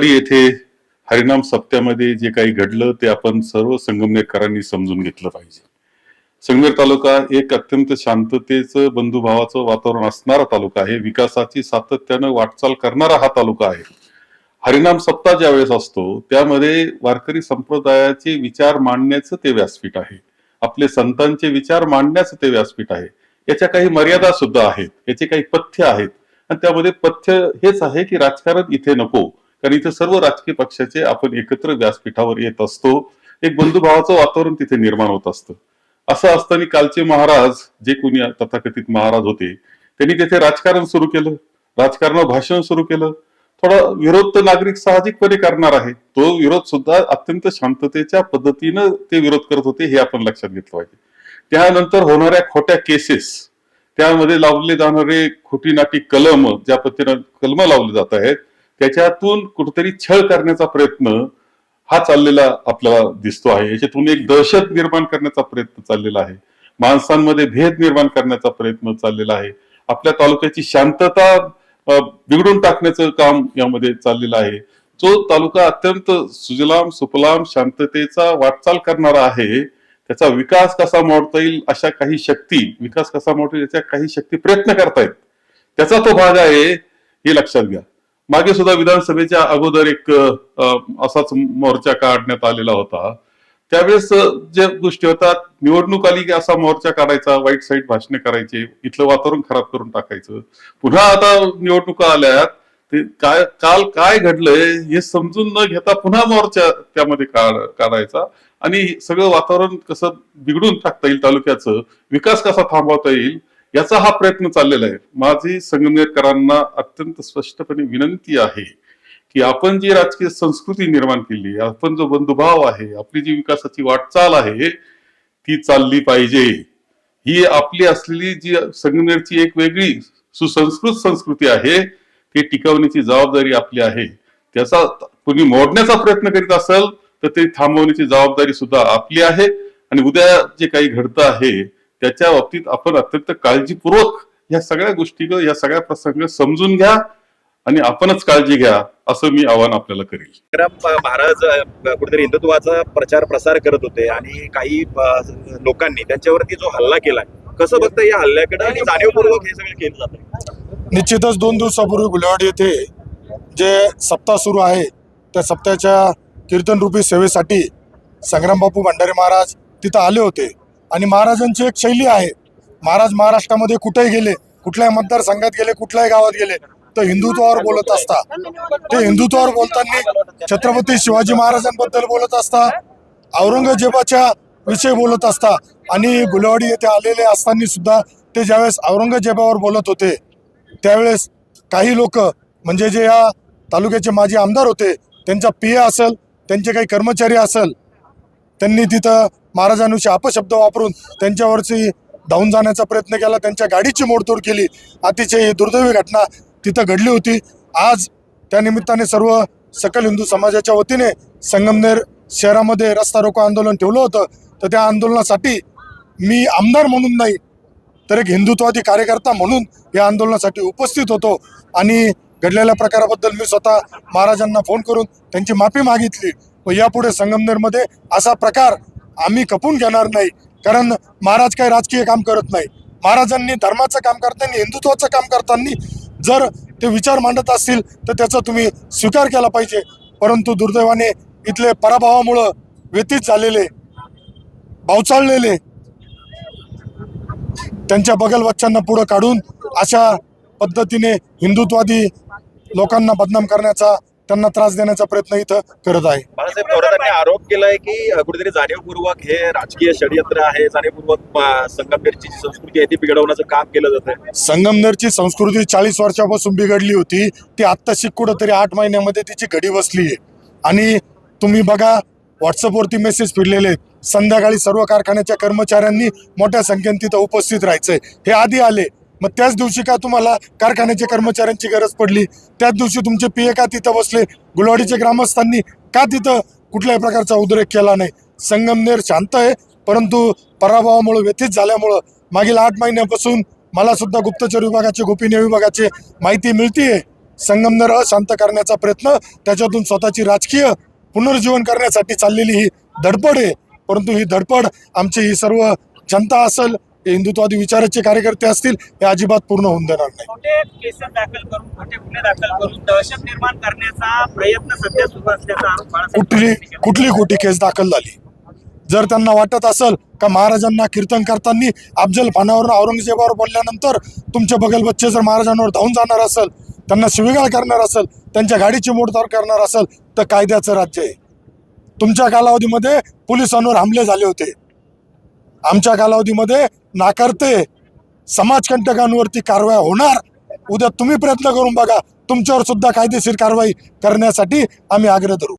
गुलवाडी येथे हरिनाम सप्त्यामध्ये जे काही घडलं ते आपण सर्व संगमनेरकरांनी समजून घेतलं पाहिजे. संगमेर तालुका एक अत्यंत शांततेचं बंधुभावाचं वातावरण असणारा तालुका आहे. विकासाची सातत्यानं वाटचाल करणारा हा तालुका आहे. हरिनाम सप्ताह ज्या वेळेस असतो त्यामध्ये वारकरी संप्रदायाचे विचार मांडण्याचं ते व्यासपीठ आहे. आपले संतांचे विचार मांडण्याचं ते व्यासपीठ आहे. याच्या काही मर्यादा सुद्धा आहेत याचे काही पथ्य आहेत. आणि त्यामध्ये पथ्य हेच आहे की राजकारण इथे नको. कारण इथे सर्व राजकीय पक्षाचे आपण एकत्र व्यासपीठावर येत असतो. एक बंधुभावाचं वातावरण तिथे निर्माण होत असतं. असं असताना कालचे महाराज जे कोणी तथाकथित महाराज होते त्यांनी तिथे राजकारण सुरू केलं. राजकारणावर भाषण सुरू केलं. थोडा विरोध तर नागरिक साहजिकपणे करणार आहे. तो विरोध सुद्धा अत्यंत शांततेच्या पद्धतीनं ते विरोध करत होते हे आपण लक्षात घेतलं पाहिजे. त्यानंतर होणाऱ्या खोट्या केसेस त्यामध्ये लावले जाणारे खोटी नाटी कलम ज्या पद्धतीनं कलम लावले जात आहेत त्याच्यातून कुठेतरी छळ करण्याचा प्रयत्न हा चाललेला आपल्याला दिसतो आहे. याच्यातून एक दहशत निर्माण करण्याचा प्रयत्न चाललेला आहे. माणसांमध्ये भेद निर्माण करण्याचा प्रयत्न चाललेला आहे. आपल्या तालुक्याची शांतता बिघडून टाकण्याचं काम यामध्ये चाललेलं आहे. जो तालुका अत्यंत सुजलाम सुफलाम शांततेचा वाटचाल करणारा आहे त्याचा विकास कसा मोडता येईल अशा काही शक्ती विकास कसा मोडता येईल याच्या काही शक्ती प्रयत्न करतायत. त्याचा तो भाग आहे हे लक्षात घ्या. मागे सुद्धा विधानसभेच्या अगोदर एक असाच मोर्चा काढण्यात आलेला होता. त्यावेळेस जे ज्या गोष्टी होतात निवडणूक आली की असा मोर्चा काढायचा वाईट साईट भाषणे करायचे इथलं वातावरण खराब करून टाकायचं. पुन्हा आता निवडणुका आल्यात ते काय काल काय घडलंय हे समजून न घेता पुन्हा मोर्चा त्यामध्ये काढायचा. आणि सगळं वातावरण कसं बिघडून टाकता येईल तालुक्याचं विकास कसा थांबवता येईल याचा हा प्रयत्न चाललेला आहे. माझी संगमनेरकरांना अत्यंत स्पष्टपणे विनंती आहे की आपण जी राजकीय संस्कृती निर्माण केली आपण जो बंधुभाव आहे आपली जी विकासाची वाटचाल आहे ती चालली पाहिजे. ही आपली असलेली जी संगमनेरची एक वेगळी सुसंस्कृत संस्कृती आहे ती टिकवण्याची जबाबदारी आपली आहे. त्याचा कुणी मोडण्याचा प्रयत्न करीत असेल तर ते थांबवण्याची जबाबदारी सुद्धा आपली आहे. आणि उद्या जे काही घडतं आहे त्याच्या बाबतीत आपण अत्यंत काळजीपूर्वक या सगळ्या गोष्टी या सगळ्या प्रसंग समजून घ्या आणि आपणच काळजी घ्या असं मी आवाहन आपल्याला करेल. महाराज कुठेतरी हिंदुत्वाचा प्रचार प्रसार करत होते आणि काही लोकांनी त्यांच्यावरती जो हल्ला केलाय कसं बघता या हल्ल्याकडे आणि जाणीवपूर्वक हे सगळं केलं जातं निश्चितच दोन दिवसापूर्वी गुलेवाडी येथे जे सप्ताह सुरू आहे त्या सप्ताहाच्या कीर्तनरूपी सेवेसाठी संग्रामबापू भंडारे महाराज तिथं आले होते. आणि महाराजांची एक शैली आहे. महाराज महाराष्ट्रामध्ये कुठेही गेले कुठल्याही मतदारसंघात गेले कुठल्याही गावात गेले तर हिंदुत्वावर बोलत असता. ते हिंदुत्वावर बोलताना छत्रपती शिवाजी महाराजांबद्दल बोलत असता औरंगजेबाच्या विषयी बोलत असता आणि गुलवाडी येथे आलेले असताना सुद्धा ते ज्यावेळेस औरंगजेबावर बोलत होते त्यावेळेस काही लोक म्हणजे जे या तालुक्याचे माजी आमदार होते त्यांचा पी असेल त्यांचे काही कर्मचारी असेल त्यांनी तिथं महाराजांविषयी अपशब्द वापरून त्यांच्यावरची धावून जाण्याचा प्रयत्न केला. त्यांच्या गाडीची मोडतोड केली. अतिशय दुर्दैवी घटना तिथं घडली होती. आज त्या निमित्ताने सर्व सकल हिंदू समाजाच्या वतीने संगमनेर शहरामध्ये रस्ता रोको आंदोलन ठेवलं होतं. तर त्या आंदोलनासाठी मी आमदार म्हणून नाही तर एक हिंदुत्वादी कार्यकर्ता म्हणून या आंदोलनासाठी उपस्थित होतो. आणि घडलेल्या प्रकाराबद्दल मी स्वतः महाराजांना फोन करून त्यांची माफी मागितली व यापुढे संगमनेरमध्ये असा प्रकार आम्ही खपून घेणार नाही. कारण महाराज काही राजकीय काम करत नाही. महाराजांनी धर्माचं काम करताना हिंदुत्वाचं काम करताना जर ते विचार मांडत असतील तर त्याचा तुम्ही स्वीकार केला पाहिजे. परंतु दुर्दैवाने इथले पराभवामुळं व्यतीत झालेले भावचाळलेले त्यांच्या बगलवच्चांना पुढं काढून अशा पद्धतीने हिंदुत्वादी लोकांना बदनाम करण्याचा त्यांना त्रास देण्याचा प्रयत्न इथं करत आहे. बाळासाहेब थोरातांनी आरोप केलाय की कुठेतरी जाणीवपूर्वक हे राजकीय षडयंत्र आहे जाणीवपूर्वक संगमनेरची जी संस्कृती आहे ती बिघडवण्याचं काम केलं जात आहे संगमनेरची संस्कृती चाळीस वर्षापासून बिघडली होती ती आत्ताशी कुठंतरी आठ महिन्यामध्ये तिची घडी बसली आहे. आणि तुम्ही बघा व्हॉट्सअपवरती मेसेज फिरलेले आहेत. संध्याकाळी सर्व कारखान्याच्या कर्मचाऱ्यांनी मोठ्या संख्येने तिथं उपस्थित राहायचंय. हे आधी आले मग त्याच दिवशी का तुम्हाला कारखान्याच्या कर्मचाऱ्यांची गरज पडली? त्याच दिवशी तुमचे पीए का तिथं बसले? गुलवाडीचे ग्रामस्थांनी का तिथं कुठल्याही प्रकारचा उद्रेक केला नाही? संगमनेर शांत आहे परंतु पराभवामुळे व्यथित झाल्यामुळं मागील आठ महिन्यापासून मला सुद्धा गुप्तचर विभागाचे गोपनीय विभागाचे माहिती मिळतीये. संगमनेर अशांत करण्याचा प्रयत्न त्याच्यातून स्वतःची राजकीय पुनर्जीवन करण्यासाठी चाललेली ही धडपड आहे. परंतु ही धडपड आमची ही सर्व जनता असेल हे हिंदुत्वादी विचाराचे कार्यकर्ते असतील हे अजिबात पूर्ण होऊन देणार नाही. खोटे केस दाखल करून खोटे गुन्हे दाखल करून दहशत निर्माण करण्याचा प्रयत्न सध्या सुरू असल्याचा आरोप बाळासाहेब कुठली केला. कुठली खोटी केस दाखल झाली? जर त्यांना वाटत असेल का महाराजांना कीर्तन करताना अफजल खानावरून औरंगजेबावर बोलल्यानंतर तुमचे बगल बच्चे जर महाराजांवर धावून जाणार असेल त्यांना शिवीगाळ करणार असेल त्यांच्या गाडीची मोडताड करणार असेल तर कायद्याचं राज्य आहे. तुमच्या कालावधीमध्ये पोलिसांवर हमले झाले होते. आमच्या कालावधीमध्ये नाकारते. समाजकंटकांवरती कारवाई होणार. उद्या तुम्ही प्रयत्न करून बघा. तुमच्यावर सुद्धा कायदेशीर कारवाई करण्यासाठी आम्ही आग्रह धरू.